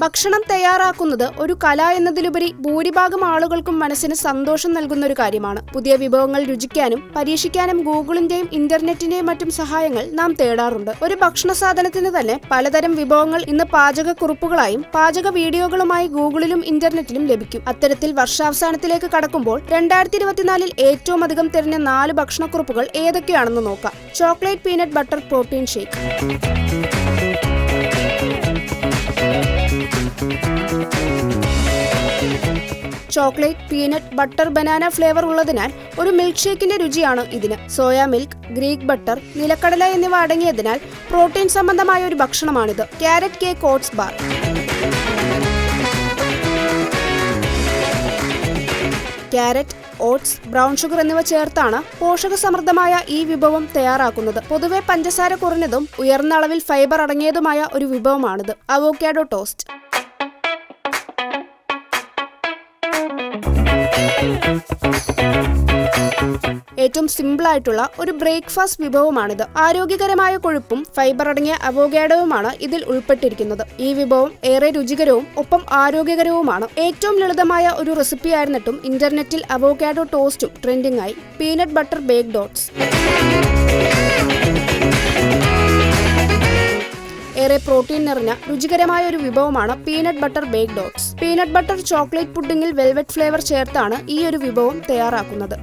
ഭക്ഷണം തയ്യാറാക്കുന്നത് ഒരു കല എന്നതിലുപരി ഭൂരിഭാഗം ആളുകൾക്കും മനസ്സിന് സന്തോഷം നൽകുന്ന ഒരു കാര്യമാണ്. പുതിയ വിഭവങ്ങൾ രുചിക്കാനും പരീക്ഷിക്കാനും ഗൂഗിളിന്റെയും ഇന്റർനെറ്റിന്റെയും മറ്റും സഹായങ്ങൾ നാം തേടാറുണ്ട്. ഒരു ഭക്ഷണ സാധനത്തിന് തന്നെ പലതരം വിഭവങ്ങൾ ഇന്ന് പാചക കുറിപ്പുകളായും പാചക വീഡിയോകളുമായി ഗൂഗിളിലും ഇന്റർനെറ്റിലും ലഭിക്കും. അത്തരത്തിൽ വർഷാവസാനത്തിലേക്ക് കടക്കുമ്പോൾ രണ്ടായിരത്തി ഇരുപത്തിനാലിൽ ഏറ്റവും അധികം തിരഞ്ഞ നാല് ഭക്ഷണക്കുറിപ്പുകൾ ഏതൊക്കെയാണെന്ന് നോക്കാം. Chocolate peanut butter protein shake. Chocolate peanut butter banana flavour ഉള്ളതിനാൽ ഒരു മിൽക്ക് ഷേക്കിന്റെ രുചിയാണ് ഇതിന്. സോയാ മിൽക്ക് ഗ്രീക്ക് ബട്ടർ നിലക്കടല എന്നിവ അടങ്ങിയതിനാൽ പ്രോട്ടീൻ സംബന്ധമായ ഒരു ഭക്ഷണമാണിത്. Carrot cake oats bar. Carrot oats brown sugar എന്നിവ ചേർത്താണ് പോഷക സമൃദ്ധമായ ഈ വിഭവം തയ്യാറാക്കുന്നത്. പൊതുവെ പഞ്ചസാര കുറഞ്ഞതും ഉയർന്ന അളവിൽ ഫൈബർ അടങ്ങിയതുമായ ഒരു വിഭവമാണിത്. Avocado toast. ഏറ്റവും സിമ്പിളായിട്ടുള്ള ഒരു ബ്രേക്ക്ഫാസ്റ്റ് വിഭവമാണിത്. ആരോഗ്യകരമായ കൊഴുപ്പും ഫൈബർ അടങ്ങിയ അവോഗാഡോവുമാണ് ഇതിൽ ഉൾപ്പെട്ടിരിക്കുന്നത്. ഈ വിഭവം ഏറെ രുചികരവും ഒപ്പം ആരോഗ്യകരവുമാണ്. ഏറ്റവും ലളിതമായ ഒരു റെസിപ്പി ആയിരുന്നിട്ടും ഇന്റർനെറ്റിൽ അവോഗാഡോ ടോസ്റ്റും ട്രെൻഡിംഗ് ആയി പീനട്ട് ബട്ടർ ബേക്ക് ഡോട്ട്സ് ഏറെ പ്രോട്ടീൻ നിറഞ്ഞ രുചികരമായ ഒരു വിഭവമാണ് peanut butter bake dots peanut butter chocolate പുഡിംഗിൽ velvet flavour ചേർത്താണ് ഈ ഒരു വിഭവം തയ്യാറാക്കുന്നത്.